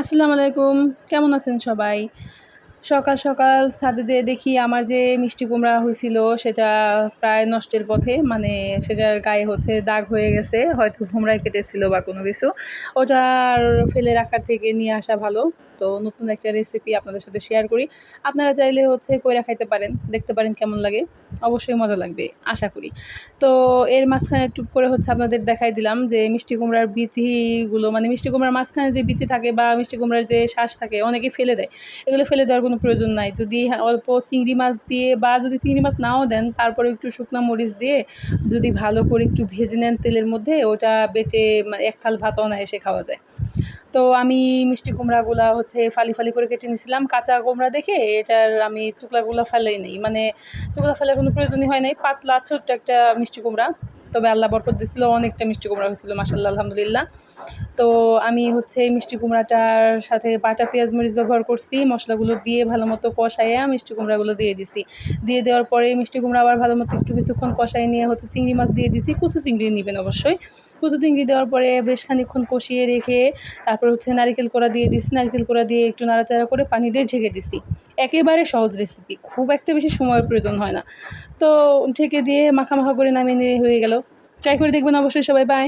আসসালামু আলাইকুম। কেমন আছেন সবাই? সকাল সকাল ছাদে যেয়ে দেখি আমার যে মিষ্টি কুমড়া হয়েছিল, সেটা প্রায় নষ্টের পথে মানে সেটার গায়ে হচ্ছে দাগ হয়ে গেছে, হয়তো কুমড়ায় কেটেছিল বা কোনো কিছু। ওটা ফেলে রাখার থেকে নিয়ে আসা ভালো। তো নতুন একটা রেসিপি আপনাদের সাথে শেয়ার করি। আপনারা চাইলে হচ্ছে কইরা খাইতে পারেন, দেখতে পারেন কেমন লাগে। অবশ্যই মজা লাগবে, আশা করি। তো এর মাঝখানে টুপ করে হচ্ছে আপনাদের দেখাই দিলাম যে মিষ্টি কুমড়ার বিচিগুলো মানে মিষ্টি কুমড়ার মাঝখানে যে বিচি থাকে বা মিষ্টি কুমড়ার যে শ্বাস থাকে অনেকে ফেলে দেয়। এগুলো ফেলে দেওয়ার কোনো প্রয়োজন নাই। যদি অল্প চিংড়ি মাছ দিয়ে বা যদি চিংড়ি মাছ নাও দেন, তারপরে একটু শুকনো মরিচ দিয়ে যদি ভালো করে একটু ভেজে নেন তেলের মধ্যে, ওটা বেটে মানে এক থাল ভাত অনায়াসে খাওয়া যায়। তো আমি মিষ্টি কুমড়াগুলা হচ্ছে ফালি ফালি করে কেটে নিয়েছিলাম কাঁচা কুমড়া দেখে এটার আমি চুকলাগুলো ফেলেই নেই। মানে চুকলা ফেলার কোনো প্রয়োজনই হয় নাই, পাতলা ছোট্ট একটা মিষ্টি কুমড়া তবে আল্লাহ বরকত দিছিল, অনেকটা মিষ্টি কুমড়া হয়েছিল মাসাল্লাহ আলহামদুলিল্লাহ। তো আমি হচ্ছে মিষ্টি কুমড়াটার সাথে বাটা, পেঁয়াজ, মরিচ ব্যবহার করছি, মশলাগুলো দিয়ে ভালো মতো কষাইয়া মিষ্টি কুমড়াগুলো দিয়ে দিছি। দিয়ে দেওয়ার পরে মিষ্টি কুমড়া আবার ভালো মতো একটু কিছুক্ষণ কষাই নিয়ে হচ্ছে চিংড়ি মাছ দিয়ে দিছি, কুচু চিংড়ি নেবেন অবশ্যই। কুচু চিংড়ি দেওয়ার পরে বেশ খানিক্ষণ কষিয়ে রেখে তারপর হচ্ছে নারিকেল কোড়া দিয়ে দিচ্ছি নারিকেল কোড়া দিয়ে একটু নাড়াচাড়া করে পানি দিয়ে ঢেকে দিছি একেবারে সহজ রেসিপি খুব একটা বেশি সময়ের প্রয়োজন হয় না। তো ঢেকে দিয়ে মাখা মাখা করে নামিয়ে নিয়ে হয়ে গেল। ট্রাই করে দেখবেন অবশ্যই সবাই। বাই